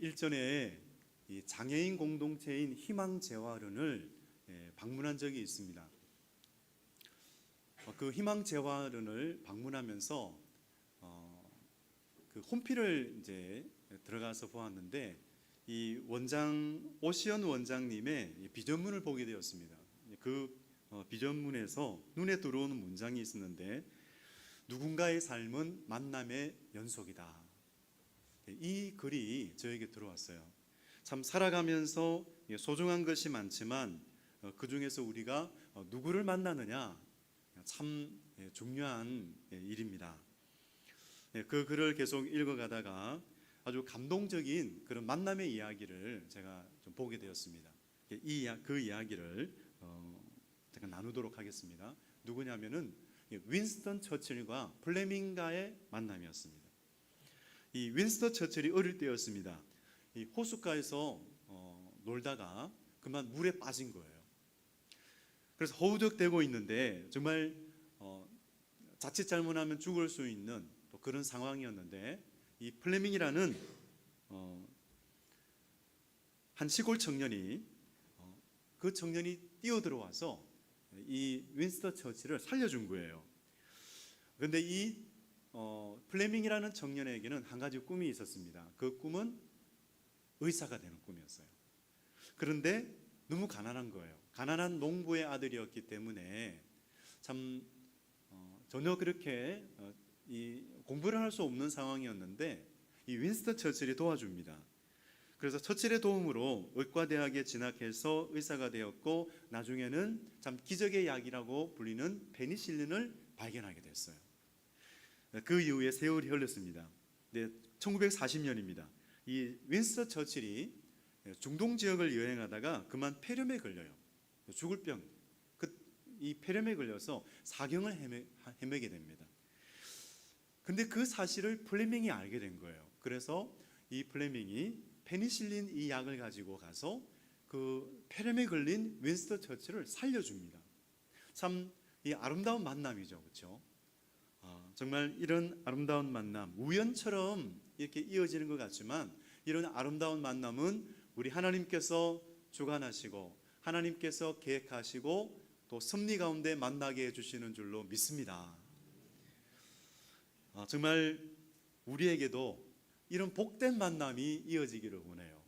일전에 이 장애인 공동체인 희망재활원을 예, 방문한 적이 있습니다. 어, 그 희망재활원을 방문하면서 어, 그 홈피를 이제 들어가서 보았는데 이 원장 오시연 원장님의 이 비전문을 보게 되었습니다. 그 어, 비전문에서 눈에 들어오는 문장이 있었는데 누군가의 삶은 만남의 연속이다. 이 글이 저에게 들어왔어요. 참 살아가면서 소중한 것이 많지만 어, 그 중에서 우리가 어, 누구를 만나느냐 참 예, 중요한 예, 일입니다. 예, 그 글을 계속 읽어가다가 아주 감동적인 그런 만남의 이야기를 제가 좀 보게 되었습니다. 이 이야- 그 이야기를 어, 제가 나누도록 하겠습니다. 누구냐면은 이 윈스턴 처칠과 플레밍가의 만남이었습니다. 이 윈스턴 처칠이 어릴 때였습니다. 이 호숫가에서 어, 놀다가 그만 물에 빠진 거예요. 그래서 허우적대고 있는데 정말 어, 자칫 잘못하면 죽을 수 있는 또 그런 상황이었는데 이 플레밍이라는 어, 한 시골 청년이 어, 그 청년이 뛰어 들어와서 이 윈스터 처치를 살려준 거예요. 그런데 이 어, 플레밍이라는 청년에게는 한 가지 꿈이 있었습니다. 그 꿈은 의사가 되는 꿈이었어요. 그런데 너무 가난한 거예요. 가난한 농부의 아들이었기 때문에 참 어, 전혀 그렇게 어, 이 공부를 할 수 없는 상황이었는데 이 윈스턴 처칠이 도와줍니다. 그래서 처칠의 도움으로 의과대학에 진학해서 의사가 되었고 나중에는 참 기적의 약이라고 불리는 페니실린을 발견하게 됐어요. 그 이후에 세월이 흘렀습니다. 네, 1940년입니다. 이 윈스턴 처칠이 중동 지역을 여행하다가 그만 폐렴에 걸려요. 죽을 병. 그, 이 폐렴에 걸려서 사경을 헤매, 헤매게 됩니다. 근데 그 사실을 플레밍이 알게 된 거예요. 그래서 이 플레밍이 페니실린 이 약을 가지고 가서 그 폐렴에 걸린 윈스턴 처치를 살려줍니다. 참 이 아름다운 만남이죠, 그렇죠? 아, 정말 이런 아름다운 만남 우연처럼 이렇게 이어지는 것 같지만 이런 아름다운 만남은 우리 하나님께서 주관하시고 하나님께서 계획하시고 또 섭리 가운데 만나게 해주시는 줄로 믿습니다. 아, 정말 우리에게도 이런 복된 만남이 이어지기를 원해요.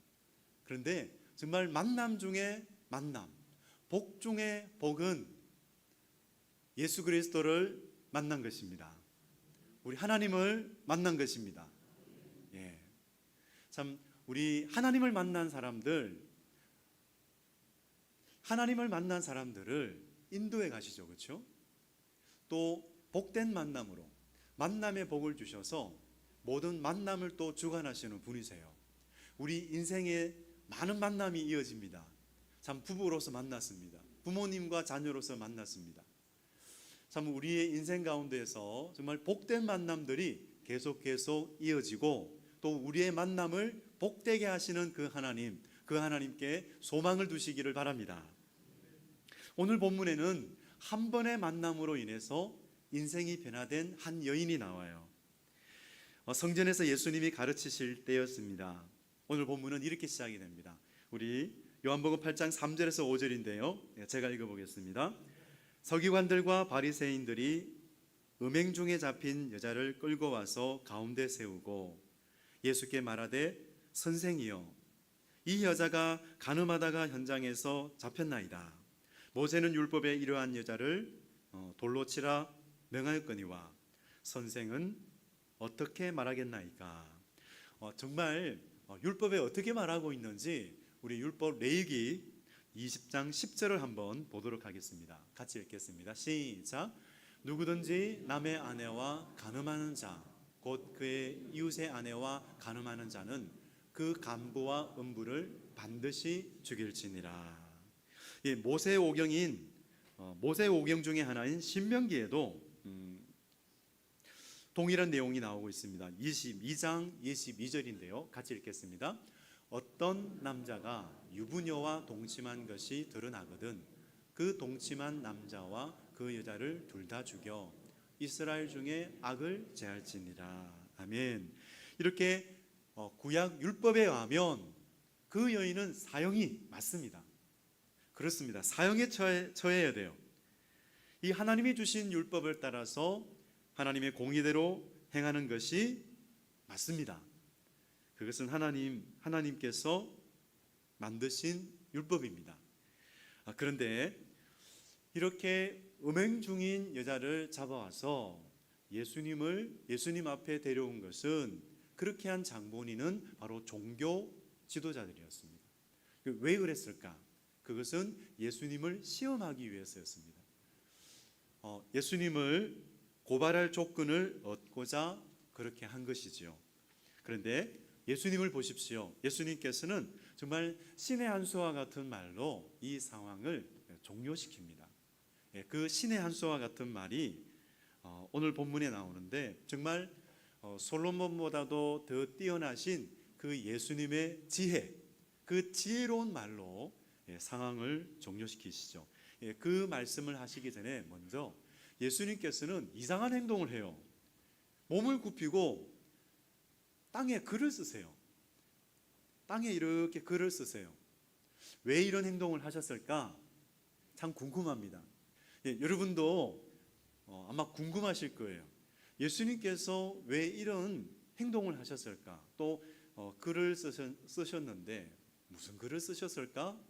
그런데 정말 만남 중에 만남, 복 중에 복은 예수 그리스도를 만난 것입니다. 우리 하나님을 만난 것입니다. 예. 참 우리 하나님을 만난 사람들 하나님을 만난 사람들을 인도에 가시죠. 그렇죠? 또 복된 만남으로 만남의 복을 주셔서 모든 만남을 또 주관하시는 분이세요. 우리 인생에 많은 만남이 이어집니다. 참 부부로서 만났습니다. 부모님과 자녀로서 만났습니다. 참 우리의 인생 가운데서 정말 복된 만남들이 계속 계속 이어지고 또 우리의 만남을 복되게 하시는 그 하나님, 그 하나님께 소망을 두시기를 바랍니다. 오늘 본문에는 한 번의 만남으로 인해서 인생이 변화된 한 여인이 나와요. 어, 성전에서 예수님이 가르치실 때였습니다. 오늘 본문은 이렇게 시작이 됩니다. 우리 요한복음 8장 3절에서 5절인데요. 제가 읽어보겠습니다. 서기관들과 바리새인들이 음행 중에 잡힌 여자를 끌고 와서 가운데 세우고 예수께 말하되 선생이여 이 여자가 가늠하다가 현장에서 잡혔나이다. 모세는 율법에 이러한 여자를 어, 돌로 치라 명하였거니와 선생은 어떻게 말하겠나이까? 어, 정말 어, 율법에 어떻게 말하고 있는지 우리 율법 레이기 20장 10절을 한번 보도록 하겠습니다. 같이 읽겠습니다. 시작. 누구든지 남의 아내와 간음하는 자, 곧 그의 이웃의 아내와 간음하는 자는 그 간부와 음부를 반드시 죽일지니라. 이 모세 오경인 어, 모세 오경 중에 하나인 신명기에도 음, 동일한 내용이 나오고 있습니다. 22장 22절인데요. 같이 읽겠습니다. 어떤 남자가 유부녀와 동침한 것이 드러나거든 그 동침한 남자와 그 여자를 둘 다 죽여 이스라엘 중에 악을 제할지니라. 아멘. 이렇게 어, 구약 율법에 의하면 그 여인은 사형이 맞습니다. 그렇습니다. 사형에 처해, 처해야 돼요. 이 하나님이 주신 율법을 따라서 하나님의 공의대로 행하는 것이 맞습니다. 그것은 하나님 하나님께서 만드신 율법입니다. 아, 그런데 이렇게 음행 중인 여자를 잡아와서 예수님을 예수님 앞에 데려온 것은 그렇게 한 장본인은 바로 종교 지도자들이었습니다. 그왜 그랬을까? 그것은 예수님을 시험하기 위해서였습니다. 어, 예수님을 고발할 조건을 얻고자 그렇게 한 것이지요. 그런데 예수님을 보십시오. 예수님께서는 정말 신의 한 수와 같은 말로 이 상황을 종료시킵니다. 예, 그 신의 한 수와 같은 말이 어, 오늘 본문에 나오는데 정말 어, 솔로몬보다도 더 뛰어나신 그 예수님의 지혜, 그 지혜로운 말로 예, 상황을 종료시키시죠. 예, 그 말씀을 하시기 전에 먼저 예수님께서는 이상한 행동을 해요. 몸을 굽히고 땅에 글을 쓰세요. 땅에 이렇게 글을 쓰세요. 왜 이런 행동을 하셨을까? 참 궁금합니다. 예, 여러분도 어, 아마 궁금하실 거예요. 예수님께서 왜 이런 행동을 하셨을까? 또 어, 글을 쓰셨, 쓰셨는데 무슨 글을 쓰셨을까?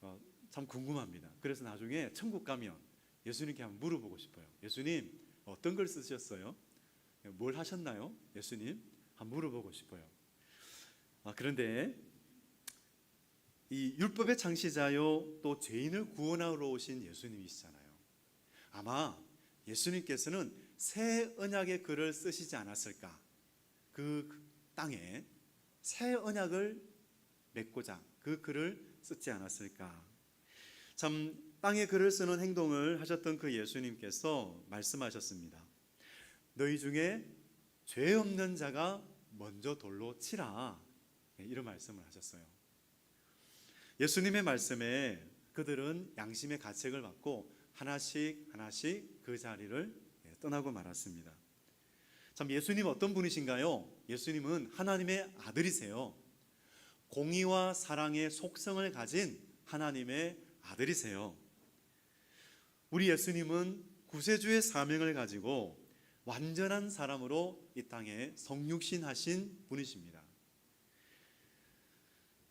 어, 참 궁금합니다. 그래서 나중에 천국 가면 예수님께 한번 물어보고 싶어요. 예수님 어떤 글 쓰셨어요? 뭘 하셨나요? 예수님 한번 물어보고 싶어요. 아, 그런데 이 율법의 창시자요 또 죄인을 구원하러 오신 예수님이시잖아요. 아마 예수님께서는 새 언약의 글을 쓰시지 않았을까? 그 땅에 새 언약을 맺고자 그 글을 쓰지 않았을까? 참 땅에 글을 쓰는 행동을 하셨던 그 예수님께서 말씀하셨습니다. 너희 중에 죄 없는 자가 먼저 돌로 치라. 네, 이런 말씀을 하셨어요. 예수님의 말씀에 그들은 양심의 가책을 받고 하나씩 하나씩 그 자리를 네, 떠나고 말았습니다. 참 예수님 어떤 분이신가요? 예수님은 하나님의 아들이세요. 공의와 사랑의 속성을 가진 하나님의 아들이세요. 우리 예수님은 구세주의 사명을 가지고 완전한 사람으로 이 땅에 성육신하신 분이십니다.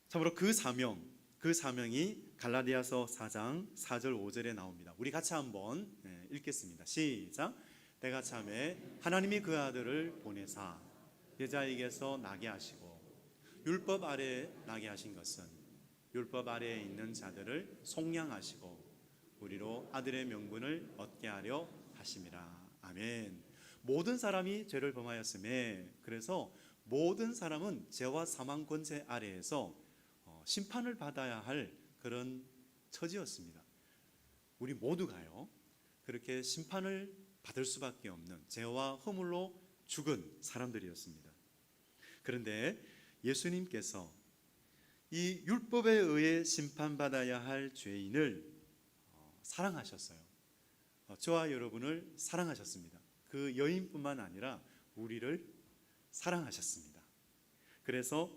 참으로 그 사명, 그 사명이 갈라디아서 4장 4절 5절에 나옵니다. 우리 같이 한번 네, 읽겠습니다. 시작. 내가 참에 하나님이 그 아들을 보내사 여자에게서 나게 하시고 율법 아래 나게 하신 것은 율법 아래에 있는 자들을 속량하시고 우리로 아들의 명분을 얻게 하려 하심이라. 아멘. 모든 사람이 죄를 범하였음에 그래서 모든 사람은 죄와 사망 권세 아래에서 어, 심판을 받아야 할 그런 처지였습니다. 우리 모두가요. 그렇게 심판을 받을 수밖에 없는 죄와 허물로 죽은 사람들이었습니다. 그런데 예수님께서 이 율법에 의해 심판받아야 할 죄인을 어, 사랑하셨어요. 어, 저와 여러분을 사랑하셨습니다. 그 여인뿐만 아니라 우리를 사랑하셨습니다. 그래서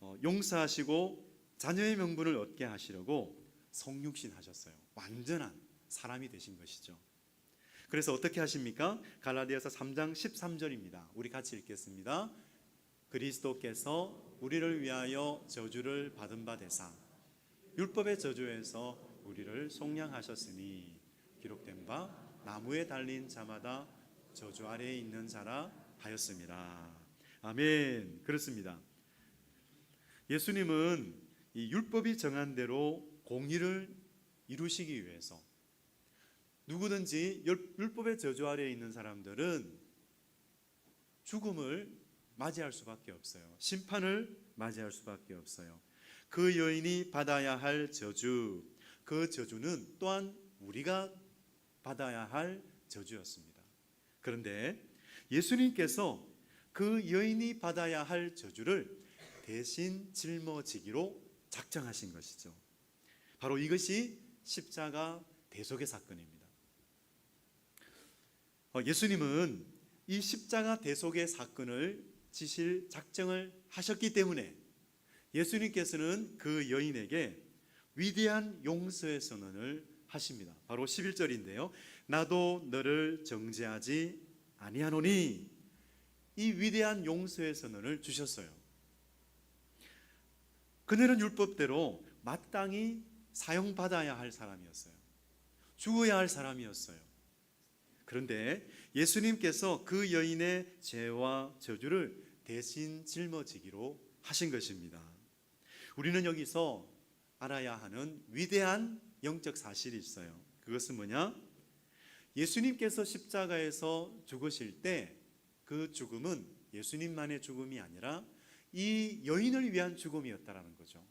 어, 용서하시고 자녀의 명분을 얻게 하시려고 성육신 하셨어요. 완전한 사람이 되신 것이죠. 그래서 어떻게 하십니까? 갈라디아서 3장 13절입니다. 우리 같이 읽겠습니다. 그리스도께서 우리를 위하여 저주를 받은 바 되사 율법의 저주에서 우리를 속량하셨으니 기록된 바 나무에 달린 자마다 저주 아래에 있는 자라 하였습니다. 아멘. 그렇습니다. 예수님은 이 율법이 정한 대로 공의를 이루시기 위해서 누구든지 율법의 저주 아래에 있는 사람들은 죽음을 맞이할 수밖에 없어요. 심판을 맞이할 수밖에 없어요. 그 여인이 받아야 할 저주, 그 저주는 또한 우리가 받아야 할 저주였습니다. 그런데 예수님께서 그 여인이 받아야 할 저주를 대신 짊어지기로 작정하신 것이죠. 바로 이것이 십자가 대속의 사건입니다. 어, 예수님은 이 십자가 대속의 사건을 지실 작정을 하셨기 때문에 예수님께서는 그 여인에게 위대한 용서의 선언을 하십니다. 바로 11절인데요. 나도 너를 정죄하지 아니하노니 이 위대한 용서의 선언을 주셨어요. 그녀는 율법대로 마땅히 사용받아야 할 사람이었어요. 죽어야 할 사람이었어요. 그런데 예수님께서 그 여인의 죄와 저주를 대신 짊어지기로 하신 것입니다. 우리는 여기서 알아야 하는 위대한 영적 사실이 있어요. 그것은 뭐냐? 예수님께서 십자가에서 죽으실 때 그 죽음은 예수님만의 죽음이 아니라 이 여인을 위한 죽음이었다라는 거죠.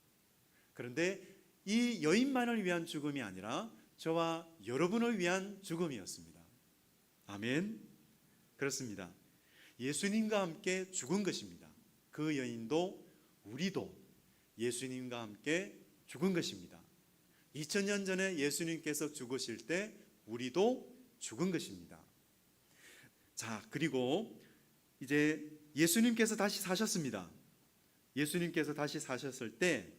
그런데 이 여인만을 위한 죽음이 아니라 저와 여러분을 위한 죽음이었습니다. 아멘. 그렇습니다. 예수님과 함께 죽은 것입니다. 그 여인도 우리도 예수님과 함께 죽은 것입니다. 2000년 전에 예수님께서 죽으실 때 우리도 죽은 것입니다. 자, 그리고 이제 예수님께서 다시 사셨습니다. 예수님께서 다시 사셨을 때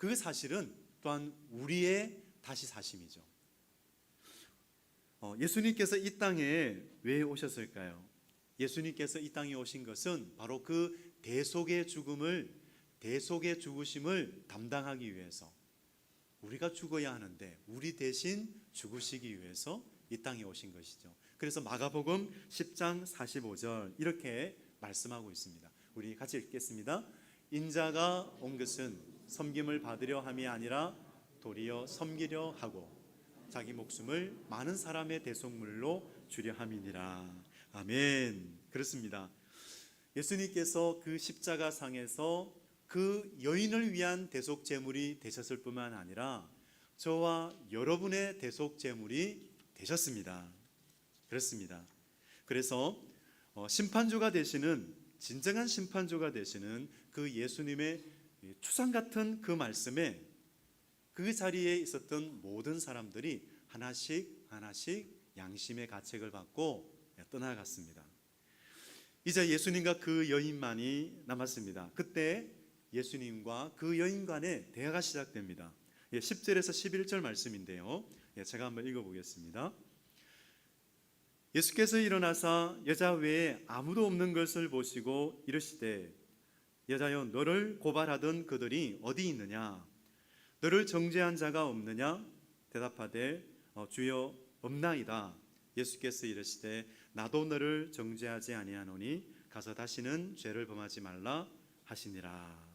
그 사실은 또한 우리의 다시 사심이죠. 어, 예수님께서 이 땅에 왜 오셨을까요? 예수님께서 이 땅에 오신 것은 바로 그 대속의 죽음을 대속의 죽으심을 담당하기 위해서 우리가 죽어야 하는데 우리 대신 죽으시기 위해서 이 땅에 오신 것이죠. 그래서 마가복음 10장 45절 이렇게 말씀하고 있습니다. 우리 같이 읽겠습니다. 인자가 온 것은 섬김을 받으려 함이 아니라 도리어 섬기려 하고 자기 목숨을 많은 사람의 대속물로 주려 함이니라. 아멘. 그렇습니다. 예수님께서 그 십자가 상에서 그 여인을 위한 대속 제물이 되셨을 뿐만 아니라 저와 여러분의 대속 제물이 되셨습니다. 그렇습니다. 그래서 어, 심판주가 되시는 진정한 심판주가 되시는 그 예수님의 추상 같은 그 말씀에 그 자리에 있었던 모든 사람들이 하나씩 하나씩 양심의 가책을 받고 떠나갔습니다. 이제 예수님과 그 여인만이 남았습니다. 그때 예수님과 그 여인 간의 대화가 시작됩니다. 10절에서 11절 말씀인데요. 예, 제가 한번 읽어보겠습니다. 예수께서 일어나사 여자 외에 아무도 없는 것을 보시고 이르시되 여자여 너를 고발하던 그들이 어디 있느냐 너를 정죄한 자가 없느냐 대답하되 어, 주여 없나이다 예수께서 이르시되 나도 너를 정죄하지 아니하노니 가서 다시는 죄를 범하지 말라 하시니라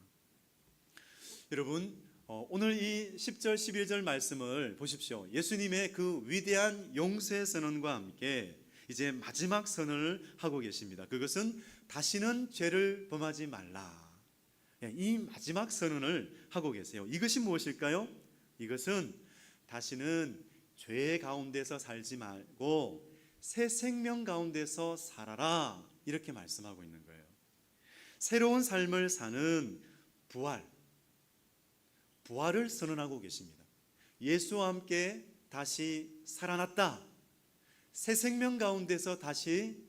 여러분 어, 오늘 이 10절 11절 말씀을 보십시오 예수님의 그 위대한 용서의 선언과 함께 이제 마지막 선언을 하고 계십니다. 그것은 다시는 죄를 범하지 말라. 예, 이 마지막 선언을 하고 계세요. 이것이 무엇일까요? 이것은 다시는 죄 가운데서 살지 말고 새 생명 가운데서 살아라. 이렇게 말씀하고 있는 거예요. 새로운 삶을 사는 부활, 부활을 선언하고 계십니다. 예수와 함께 다시 살아났다. 새 생명 가운데서 다시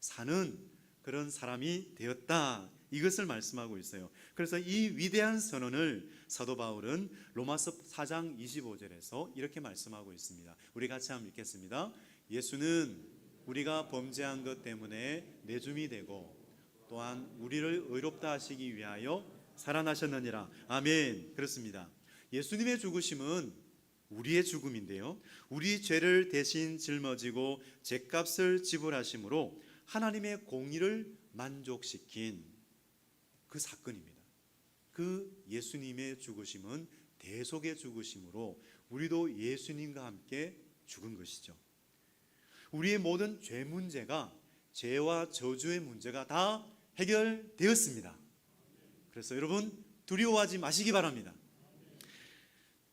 사는 그런 사람이 되었다. 이것을 말씀하고 있어요. 그래서 이 위대한 선언을 사도 바울은 로마서 4장 25절에서 이렇게 말씀하고 있습니다. 우리 같이 한번 읽겠습니다. 예수는 우리가 범죄한 것 때문에 내줌이 되고 또한 우리를 의롭다 하시기 위하여 살아나셨느니라. 아멘. 그렇습니다. 예수님의 죽으심은 우리의 죽음인데요. 우리 죄를 대신 짊어지고 죄값을 지불하심으로 하나님의 공의를 만족시킨 그 사건입니다. 그 예수님의 죽으심은 대속의 죽으심으로 우리도 예수님과 함께 죽은 것이죠. 우리의 모든 죄 문제가 죄와 저주의 문제가 다 해결되었습니다. 그래서 여러분 두려워하지 마시기 바랍니다.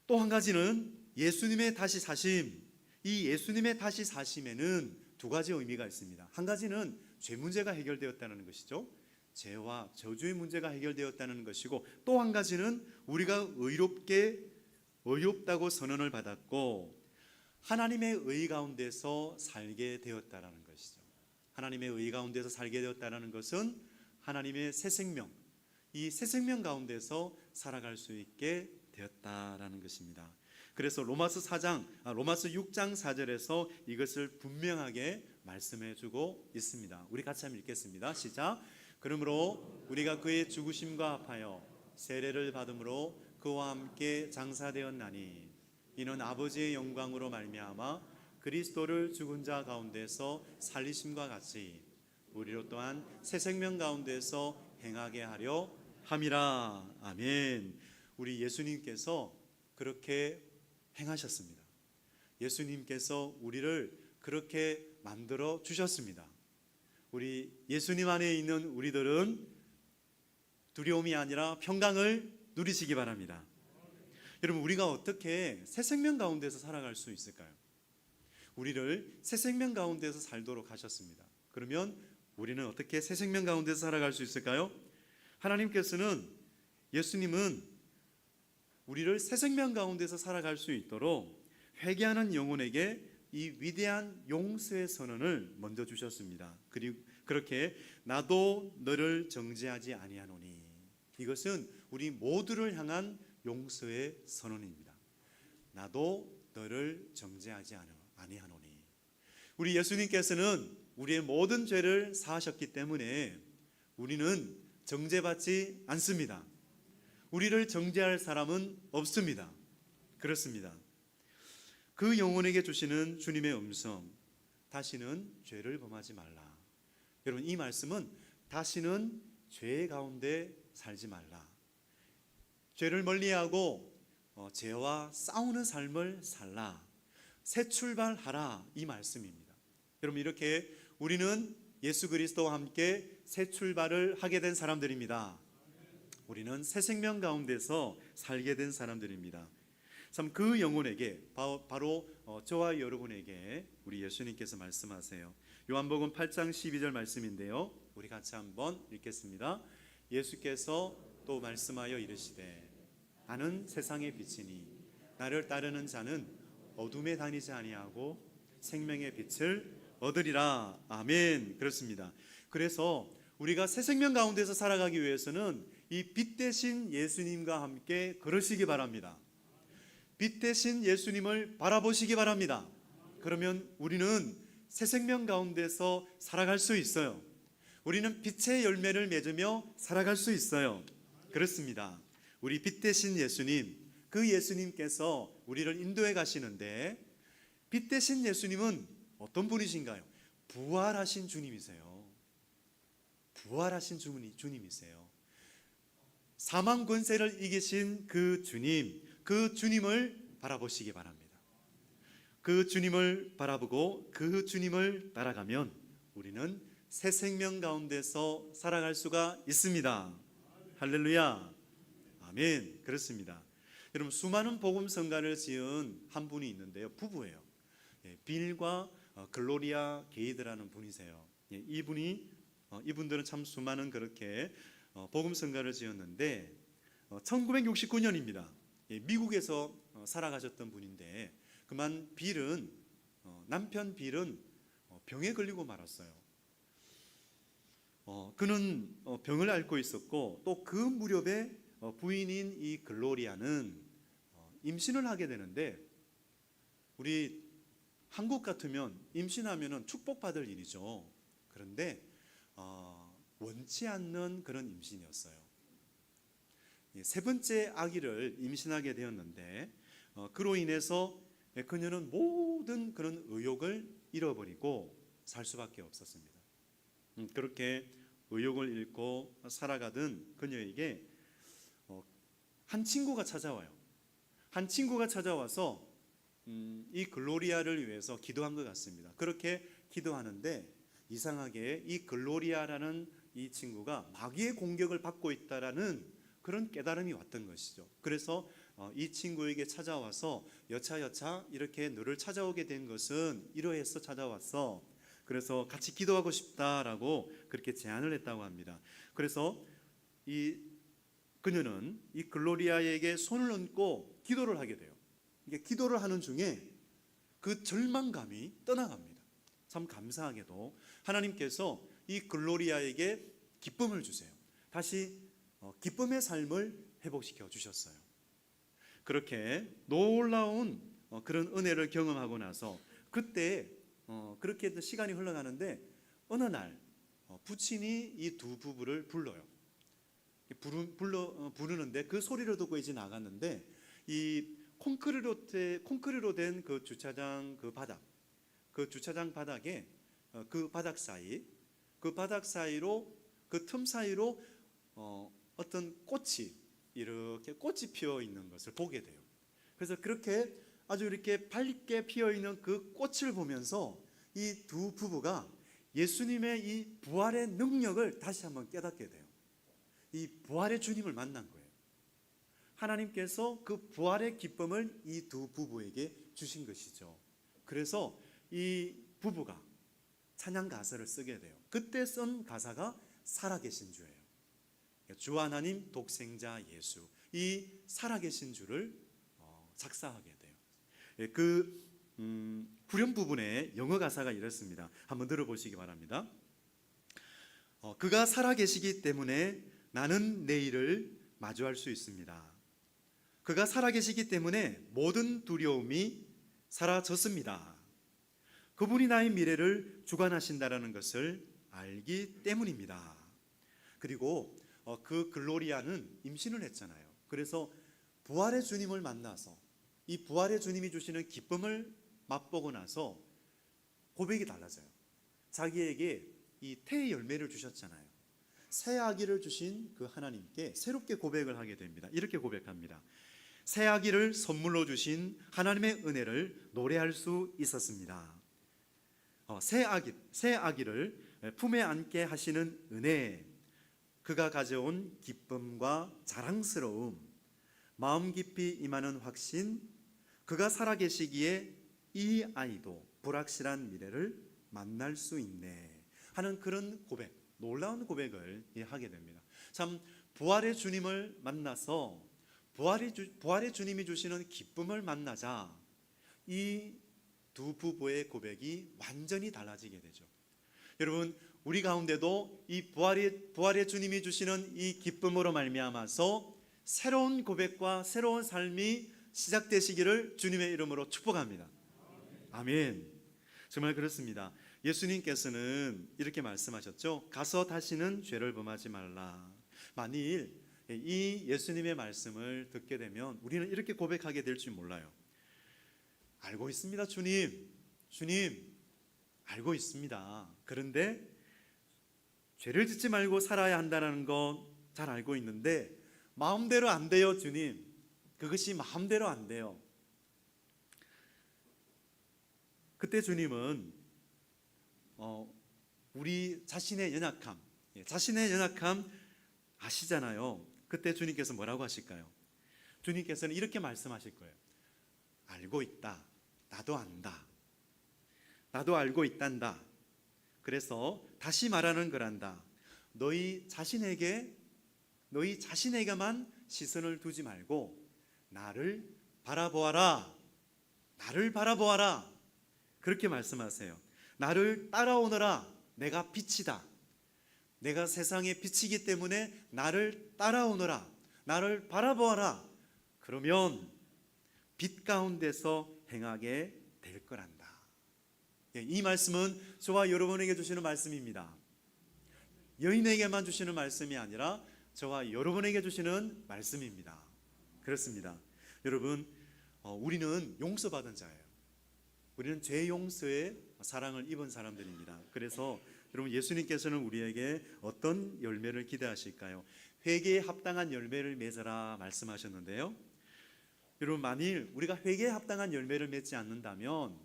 또 한 가지는 예수님의 다시 사심, 이 예수님의 다시 사심에는 두 가지 의미가 있습니다. 한 가지는 죄 문제가 해결되었다는 것이죠. 죄와 저주의 문제가 해결되었다는 것이고 또 한 가지는 우리가 의롭게 의롭다고 선언을 받았고 하나님의 의 가운데서 살게 되었다라는 것이죠. 하나님의 의 가운데서 살게 되었다라는 것은 하나님의 새 생명, 이 새 생명 가운데서 살아갈 수 있게 되었다라는 것입니다. 그래서 로마서 4장, 아, 로마서 6장 4절에서 이것을 분명하게 말씀해 주고 있습니다. 우리 같이 한번 읽겠습니다. 시작. 그러므로 우리가 그의 죽으심과 합하여 세례를 받음으로 그와 함께 장사되었나니 이는 아버지의 영광으로 말미암아 그리스도를 죽은 자 가운데서 살리심과 같이 우리로 또한 새 생명 가운데서 행하게 하려 함이라. 아멘. 우리 예수님께서 그렇게 행하셨습니다. 예수님께서 우리를 그렇게 만들어 주셨습니다. 우리 예수님 안에 있는 우리들은 두려움이 아니라 평강을 누리시기 바랍니다. 여러분 우리가 어떻게 새 생명 가운데서 살아갈 수 있을까요? 우리를 새 생명 가운데서 살도록 하셨습니다. 그러면 우리는 어떻게 새 생명 가운데서 살아갈 수 있을까요? 하나님께서는 예수님은 우리를 새 생명 가운데서 살아갈 수 있도록 회개하는 영혼에게 이 위대한 용서의 선언을 먼저 주셨습니다. 그리고 그렇게 나도 너를 정죄하지 아니하노니 이것은 우리 모두를 향한 용서의 선언입니다. 나도 너를 정죄하지 아니하노니 우리 예수님께서는 우리의 모든 죄를 사하셨기 때문에 우리는 정죄받지 않습니다. 우리를 정죄할 사람은 없습니다. 그렇습니다. 그 영혼에게 주시는 주님의 음성, 다시는 죄를 범하지 말라. 여러분 이 말씀은 다시는 죄 가운데 살지 말라. 죄를 멀리하고 어, 죄와 싸우는 삶을 살라. 새 출발하라 이 말씀입니다. 여러분 이렇게 우리는 예수 그리스도와 함께 새 출발을 하게 된 사람들입니다. 우리는 새 생명 가운데서 살게 된 사람들입니다. 참 그 영혼에게 바로 어, 저와 여러분에게 우리 예수님께서 말씀하세요. 요한복음 8장 12절 말씀인데요. 우리 같이 한번 읽겠습니다. 예수께서 또 말씀하여 이르시되 나는 세상의 빛이니 나를 따르는 자는 어둠에 다니지 아니하고 생명의 빛을 얻으리라. 아멘. 그렇습니다. 그래서 우리가 새 생명 가운데서 살아가기 위해서는 이 빛 대신 예수님과 함께 걸으시기 바랍니다. 빛 대신 예수님을 바라보시기 바랍니다. 그러면 우리는 새 생명 가운데서 살아갈 수 있어요. 우리는 빛의 열매를 맺으며 살아갈 수 있어요. 그렇습니다. 우리 빛 대신 예수님, 그 예수님께서 우리를 인도해 가시는데 빛 대신 예수님은 어떤 분이신가요? 부활하신 주님이세요. 부활하신 주님이세요. 사망 권세를 이기신 그 주님, 그 주님을 바라보시기 바랍니다. 그 주님을 바라보고 그 주님을 따라가면 우리는 새 생명 가운데서 살아갈 수가 있습니다. 할렐루야. 아멘. 그렇습니다. 여러분 수많은 복음 성가를 지은 한 분이 있는데요. 부부예요. 예, 빌과 어, 글로리아 게이드라는 분이세요. 예, 이분이 어, 이분들은 참 수많은 그렇게 어, 복음 성가를 지었는데 1969년입니다. 예, 미국에서 살아가셨던 분인데 그만 빌은 남편 빌은 병에 걸리고 말았어요. 그는 병을 앓고 있었고 또 그 무렵에 부인인 이 글로리아는 임신을 하게 되는데 우리 한국 같으면 임신하면은 축복받을 일이죠. 그런데 어, 원치 않는 그런 임신이었어요. 세 번째 아기를 임신하게 되었는데 어, 그로 인해서 그녀는 모든 그런 의욕을 잃어버리고 살 수밖에 없었습니다. 음, 그렇게 의욕을 잃고 살아가던 그녀에게 어, 한 친구가 찾아와요. 한 친구가 찾아와서 음, 이 글로리아를 위해서 기도한 것 같습니다. 그렇게 기도하는데 이상하게 이 글로리아라는 이 친구가 마귀의 공격을 받고 있다라는 그런 깨달음이 왔던 것이죠. 그래서 어, 이 친구에게 찾아와서 여차여차 이렇게 너를 찾아오게 된 것은 이러해서 찾아왔어. 그래서 같이 기도하고 싶다라고 그렇게 제안을 했다고 합니다. 그래서 이 그녀는 이 글로리아에게 손을 얹고 기도를 하게 돼요. 이게 기도를 하는 중에 그 절망감이 떠나갑니다. 참 감사하게도 하나님께서 이 글로리아에게 기쁨을 주세요. 다시 어, 기쁨의 삶을 회복시켜 주셨어요. 그렇게 놀라운 어, 그런 은혜를 경험하고 나서 그때 어, 그렇게 시간이 흘러가는데 어느 날 어, 부친이 이 두 부부를 불러요. 부르, 불러, 어, 부르는데 그 소리를 듣고 이제 나갔는데 이 콘크리로, 되- 콘크리로 된 그 주차장 그 바닥, 그 주차장 바닥에 어, 그 바닥 사이, 그 바닥 사이로 그 틈 사이로 어, 어떤 꽃이 이렇게 꽃이 피어 있는 것을 보게 돼요. 그래서 그렇게 아주 이렇게 밝게 피어 있는 그 꽃을 보면서 이 두 부부가 예수님의 이 부활의 능력을 다시 한번 깨닫게 돼요. 이 부활의 주님을 만난 거예요. 하나님께서 그 부활의 기쁨을 이 두 부부에게 주신 것이죠. 그래서 이 부부가 찬양 가사를 쓰게 돼요. 그때 쓴 가사가 살아계신 주예요. 주 하나님 독생자 예수 이 살아계신 주를 어, 작사하게 돼요. 예, 그 음, 후렴 부분에 영어 가사가 이렇습니다. 한번 들어보시기 바랍니다. 어, 그가 살아계시기 때문에 나는 내일을 마주할 수 있습니다. 그가 살아계시기 때문에 모든 두려움이 사라졌습니다. 그분이 나의 미래를 주관하신다라는 것을 알기 때문입니다. 그리고 어, 그 글로리아는 임신을 했잖아요. 그래서 부활의 주님을 만나서 이 부활의 주님이 주시는 기쁨을 맛보고 나서 고백이 달라져요. 자기에게 이 태의 열매를 주셨잖아요. 새 아기를 주신 그 하나님께 새롭게 고백을 하게 됩니다. 이렇게 고백합니다. 새 아기를 선물로 주신 하나님의 은혜를 노래할 수 있었습니다. 어, 새 아기, 새 아기를 품에 안게 하시는 은혜, 그가 가져온 기쁨과 자랑스러움, 마음 깊이 임하는 확신, 그가 살아계시기에 이 아이도 불확실한 미래를 만날 수 있네 하는 그런 고백, 놀라운 고백을 하게 됩니다. 참 부활의 주님을 만나서 부활의, 주, 부활의 주님이 주시는 기쁨을 만나자 이 두 부부의 고백이 완전히 달라지게 되죠. 여러분 우리 가운데도 이 부활의 부활의 주님이 주시는 이 기쁨으로 말미암아서 새로운 고백과 새로운 삶이 시작되시기를 주님의 이름으로 축복합니다. 아멘. 정말 그렇습니다. 예수님께서는 이렇게 말씀하셨죠. 가서 다시는 죄를 범하지 말라. 만일 이 예수님의 말씀을 듣게 되면 우리는 이렇게 고백하게 될 줄 몰라요. 알고 있습니다, 주님. 주님, 알고 있습니다. 그런데 죄를 짓지 말고 살아야 한다는 건 잘 알고 있는데 마음대로 안 돼요, 주님. 그것이 마음대로 안 돼요. 그때 주님은 어, 우리 자신의 연약함, 예, 자신의 연약함 아시잖아요. 그때 주님께서 뭐라고 하실까요? 주님께서는 이렇게 말씀하실 거예요. 알고 있다. 나도 안다. 나도 알고 있단다. 그래서 다시 말하는 거란다. 너희 자신에게 너희 자신에게만 시선을 두지 말고 나를 바라보아라. 나를 바라보아라. 그렇게 말씀하세요. 나를 따라오너라. 내가 빛이다. 내가 세상의 빛이기 때문에 나를 따라오너라. 나를 바라보아라. 그러면 빛 가운데서 행하게 될 거란다. 예, 이 말씀은 저와 여러분에게 주시는 말씀입니다. 여인에게만 주시는 말씀이 아니라 저와 여러분에게 주시는 말씀입니다. 그렇습니다. 여러분, 어, 우리는 용서받은 자예요. 우리는 죄 용서의 사랑을 입은 사람들입니다. 그래서 여러분 예수님께서는 우리에게 어떤 열매를 기대하실까요? 회개에 합당한 열매를 맺어라 말씀하셨는데요. 여러분 만일 우리가 회개에 합당한 열매를 맺지 않는다면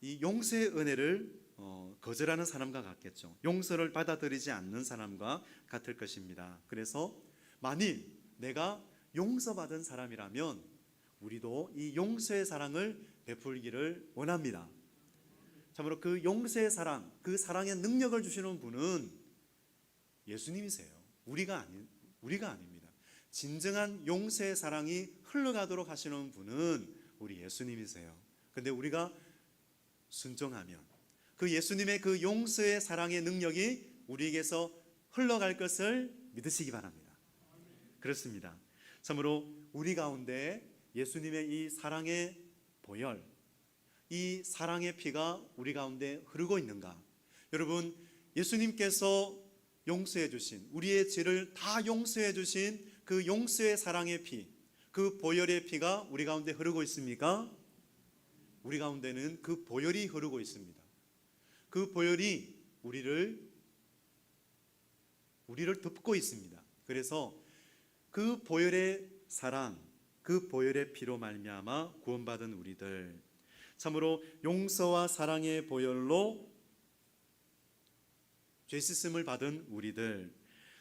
이 용서의 은혜를 어, 거절하는 사람과 같겠죠. 용서를 받아들이지 않는 사람과 같을 것입니다. 그래서 만일 내가 용서받은 사람이라면 우리도 이 용서의 사랑을 베풀기를 원합니다. 참으로 그 용서의 사랑, 그 사랑의 능력을 주시는 분은 예수님이세요. 우리가 아니 우리가 아닙니다. 진정한 용서의 사랑이 흘러가도록 하시는 분은 우리 예수님이세요. 근데 우리가 순종하면 그 예수님의 그 용서의 사랑의 능력이 우리에게서 흘러갈 것을 믿으시기 바랍니다. 그렇습니다. 참으로 우리 가운데 예수님의 이 사랑의 보혈, 이 사랑의 피가 우리 가운데 흐르고 있는가? 여러분, 예수님께서 용서해 주신 우리의 죄를 다 용서해 주신 그 용서의 사랑의 피, 그 보혈의 피가 우리 가운데 흐르고 있습니까? 우리 가운데는 그 보혈이 흐르고 있습니다. 그 보혈이 우리를 우리를 덮고 있습니다. 그래서 그 보혈의 사랑, 그 보혈의 피로 말미암아 구원받은 우리들 참으로 용서와 사랑의 보혈로 죄 씻음을 받은 우리들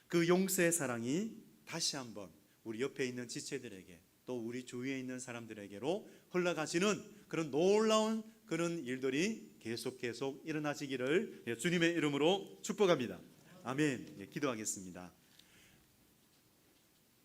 그 용서의 사랑이 다시 한번 우리 옆에 있는 지체들에게 또 우리 주위에 있는 사람들에게로 흘러가시는 그런 놀라운 그런 일들이 계속 계속 일어나시기를 주님의 이름으로 축복합니다. 아멘. 예, 기도하겠습니다.